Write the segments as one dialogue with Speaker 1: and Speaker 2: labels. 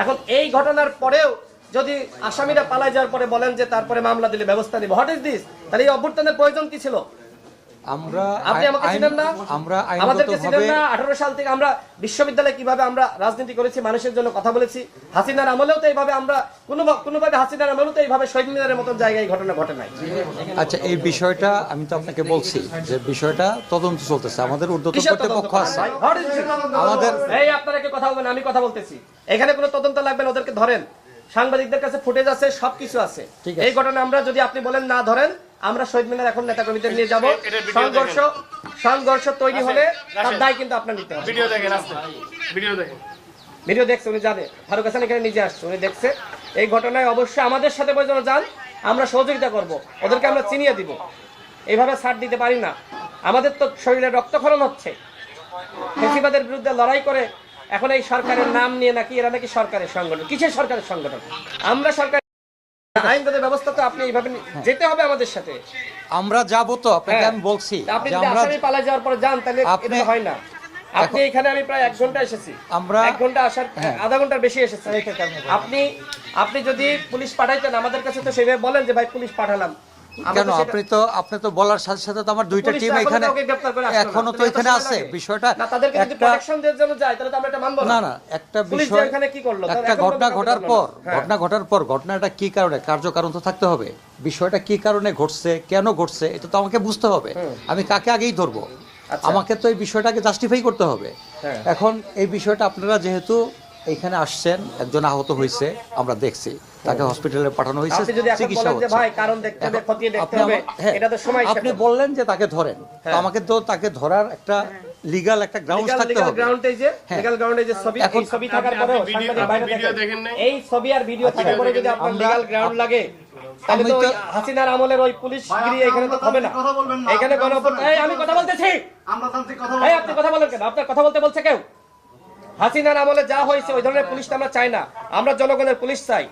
Speaker 1: এখন এই ঘটনার পরেও যদি আসামিরা পালায় যাওয়ার পরে বলেন যে তারপরে মামলা দিলে ব্যবস্থা নিব। হোয়াট ইজ দিস তাহলে এই অভ্যর্থনের প্রয়োজন কি ছিল?
Speaker 2: আমরা
Speaker 1: আপনি আমাকে চিনেন না?
Speaker 2: আমরা
Speaker 1: আমাদেরকে চিনেন না? আঠারো সাল থেকে আমরা বিশ্ববিদ্যালয়ে কীভাবে আমরা রাজনীতি করেছি মানুষের জন্য কথা বলেছি হাসিনার আমলেও তো এইভাবে আমরা কোনো কোনোভাবে হাসিনার আমলেও তো এইভাবে শহীদ মিনারের মতন জায়গায় ঘটনা ঘটে নাই।
Speaker 2: আচ্ছা এই বিষয়টা আমি তো আপনাকে বলছি যে বিষয়টা তদন্ত চলতেছে। আমাদের ঊর্ধ্বতন কর্তৃপক্ষ আছে? আমাদের
Speaker 1: এই আপনারা কি কথা বলবেন আমি কথা বলতেছি। এখানে কোনো তদন্ত লাগবে না ওদেরকে ধরেন। সাংবাদিকদের কাছে ফুটেজ আছে সবকিছু আছে। এই ঘটনা আমরা যদি আপনি বলেন না ধরেন আমরা শহীদ মিনার এখন নেতা কর্মীদের নিয়ে যাব। সংঘর্ষ সংঘর্ষ তৈরি হলে তার দায় কিন্তু আপনার নিতে হবে।
Speaker 3: ভিডিও দেখেন ভিডিও দেখেন।
Speaker 1: ভিডিও দেখছে উনি জানে। ফারুক হাসান এখানে নিজে আসছে উনি দেখছে। এই ঘটনায় অবশ্যই আমাদের সাথে প্রয়োজন যান আমরা সহযোগিতা করব। ওদেরকে আমরা চিনিয়ে দিব। এইভাবে ছাড় দিতে পারি না। আমাদের তো শরীরে রক্তক্ষরণ হচ্ছে। ফেসিবাদের বিরুদ্ধে লড়াই করে এখন এই সরকারের নাম নিয়ে নাকি এরা নাকি সরকারের সংগঠন। কিসের সরকারের সংগঠন? আমরা সরকার আইনগত ব্যবস্থা তো আপনি এইভাবে যেতে হবে আমাদের সাথে।
Speaker 2: আমরা যাব তো আপনাকে
Speaker 1: হ্যাঁ।
Speaker 2: আমি বলছি
Speaker 1: আপনি যদি আসামি যাওয়ার পরে যান তাহলে
Speaker 2: আপনি-
Speaker 1: হয় না। আপনি
Speaker 2: এখানে
Speaker 1: আমি প্রায় এক ঘণ্টা এসেছি।
Speaker 2: আমরা-
Speaker 1: এক ঘণ্টা আসার
Speaker 2: হ্যাঁ।
Speaker 1: আধা ঘণ্টার বেশি এসেছি। আপনি আপনি যদি পুলিশ পাঠাইতেন আমাদের কাছে তো সেভাবে বলেন যে ভাই পুলিশ পাঠালাম।
Speaker 2: কেন? আপনি তো আপনি তো বলার সাথে সাথে তো আমার দুইটা টিম
Speaker 1: এখানে।
Speaker 2: এখনও তো এখানে আছে। বিষয়টা
Speaker 1: না
Speaker 2: না। একটা বিষয় একটা ঘটনা ঘটার পর
Speaker 1: হ্যাঁ।
Speaker 2: ঘটনা ঘটার পর ঘটনাটা কি কারণে কার্যকারণ তো থাকতে হবে। বিষয়টা কি কারণে ঘটছে কেন ঘটছে এটা তো আমাকে বুঝতে হবে। আমি কাকে আগেই ধরবো?
Speaker 1: আচ্ছা।
Speaker 2: আমাকে তো এই বিষয়টাকে জাস্টিফাই করতে হবে।
Speaker 1: হ্যাঁ।
Speaker 2: এখন এই বিষয়টা আপনারা যেহেতু এখানে আসছেন একজন আহত হয়েছে আমরা দেখছি। তাকে হসপিটালে পাঠানো হয়েছে
Speaker 1: আপনি যদি এখন
Speaker 2: চিকিৎসা হচ্ছে। আপনি হ্যাঁ, বললেন যে তাকে ধরেন।
Speaker 1: হ্যাঁ।
Speaker 2: আমাকে তো তাকে ধরার একটা লিগ্যাল একটা গ্রাউন্ড থাকতে হবে।
Speaker 1: গ্রাউন্ডে যে
Speaker 2: হ্যাঁ।
Speaker 1: লিগ্যাল গ্রাউন্ডে যে ছবি এই ছবি থাকার
Speaker 3: আপনি-
Speaker 1: পরেও
Speaker 3: ভিডিও-
Speaker 1: সাংবাদিক বাইরে দেখেন।
Speaker 3: দেখেন
Speaker 1: এই ছবি আর ভিডিও থাকার পরে যদি আপনার লিগ্যাল গ্রাউন্ড লাগে তাহলে তো হাসিনার আমলের ওই পুলিশ গিরি এখানে তো হবে না।
Speaker 4: কথা বলবেন না।
Speaker 1: এখানে
Speaker 4: না।
Speaker 1: এই আমি কথা বলতেছি।
Speaker 4: আমরা কথা
Speaker 1: এই আপনি কথা বলেন কেন? আপনার কথা বলতে বলছে কেউ? হাসিনার আমলে যা হয়েছে, ওই ধরনের পুলিশ আমরা চাই না। আমরা জনগণের পুলিশ চাই।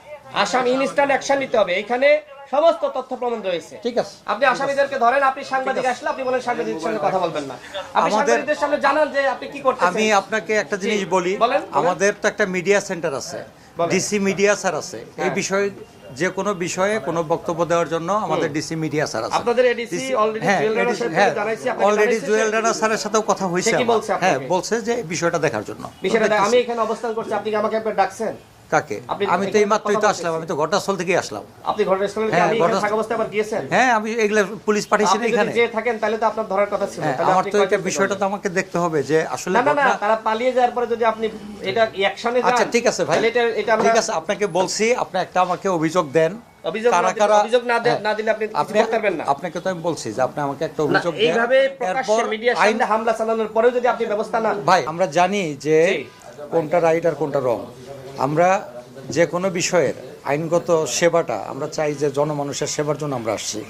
Speaker 1: আসাম ইনস্ট্যান্ট অ্যাকশন নিতে হবে। এখানে সমস্ত তথ্য প্রমাণ রয়েছে
Speaker 2: ঠিক আছে।
Speaker 1: আপনি আসামিদেরকে ধরেন আপনি সাংবাদিক আসলে আপনি বলেন সাংবাদিকের সঙ্গে কথা বলবেন না। আপনি
Speaker 2: আমাদের-
Speaker 1: সাংবাদিকদের সামনে জানান যে আপনি কি করতেছেন।
Speaker 2: আমি আপনাকে একটা জিনিস বলি। আমাদের তো একটা মিডিয়া সেন্টার আছে। ডিসি মিডিয়া স্যার আছে। এই
Speaker 1: হ্যাঁ।
Speaker 2: বিষয়ে যে কোনো বিষয়ে কোনো বক্তব্য দেওয়ার জন্য আমাদের ডিসি মিডিয়া স্যার আছে।
Speaker 1: আপনাদের
Speaker 2: অলরেডি
Speaker 1: জানাইছি,
Speaker 2: জুয়েল রানা স্যারের সাথেও কথা হয়েছে
Speaker 1: কি বলছে
Speaker 2: হ্যাঁ বলছে যে এই বিষয়টা দেখার জন্য।
Speaker 1: বিষয়টা আমি এখানে অবস্থান করছি আপনি কি আমাকে একবার ডাকছেন?
Speaker 2: কাকে? আমি তো এই মাত্রই তো আসলাম আমি তো ঘটনাস্থল থেকেই আসলাম।
Speaker 1: আপনি
Speaker 2: হ্যাঁ,
Speaker 1: আমি এখানে থাকা অবস্থায় আবার গিয়েছেন?
Speaker 2: হ্যাঁ আমি এগুলা পুলিশ পাঠিয়েছি
Speaker 1: আপনি যদি
Speaker 2: এখানে।
Speaker 1: যে থাকেন তাহলে তো আপনার ধরার কথা ছিল।
Speaker 2: হ্যাঁ আমার তো এটা বিষয়টা তো আমাকে দেখতে হবে যে আসলে
Speaker 1: না না তারা পালিয়ে যাওয়ার পরে যদি আপনি এটা অ্যাকশনে যান
Speaker 2: আচ্ছা ঠিক আছে ভাই।
Speaker 1: এটা এটা
Speaker 2: ঠিক আছে আপনাকে বলছি আপনি একটা আমাকে অভিযোগ দেন। আপনাকে তো আমি বলছি যে আপনি আমাকে একটা অভিযোগ
Speaker 1: হামলা চালানোর পরেও যদি আপনি ব্যবস্থা না
Speaker 2: ভাই আমরা জানি যে কোনটা রাইট আর কোনটা রং আমরা যে কোনো বিষয়ের আইনগত সেবাটা আমরা চাই যে জনমানুষের সেবার জন্য আমরা আসছি।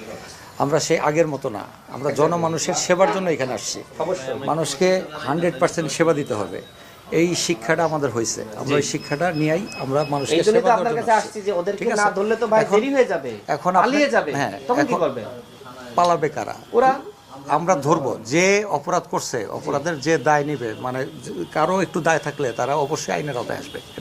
Speaker 2: আমরা সেই আগের মতো না। আমরা জনমানুষের সেবার জন্য এখানে আসছি। মানুষকে হান্ড্রেড পার্সেন্ট সেবা দিতে হবে। এই শিক্ষাটা আমাদের হয়েছে। আমরা ওই শিক্ষাটা নিয়েই আমরা মানুষকে সেবা দেওয়ার জন্য আসছি।
Speaker 1: আসছি যে ওদেরকে না ধরলে তো ভাই
Speaker 2: এখন-
Speaker 1: দেরি হয়ে যাবে।
Speaker 2: এখন
Speaker 1: পালিয়ে যাবে।
Speaker 2: হ্যাঁ,
Speaker 1: তখন কি করবে?
Speaker 2: পালাবে কারা?
Speaker 1: ওরা
Speaker 2: আমরা ধরবো। যে অপরাধ করছে অপরাধের যে দায় নিবে মানে কারও একটু দায় থাকলে তারা অবশ্যই আইনের আওতায় আসবে।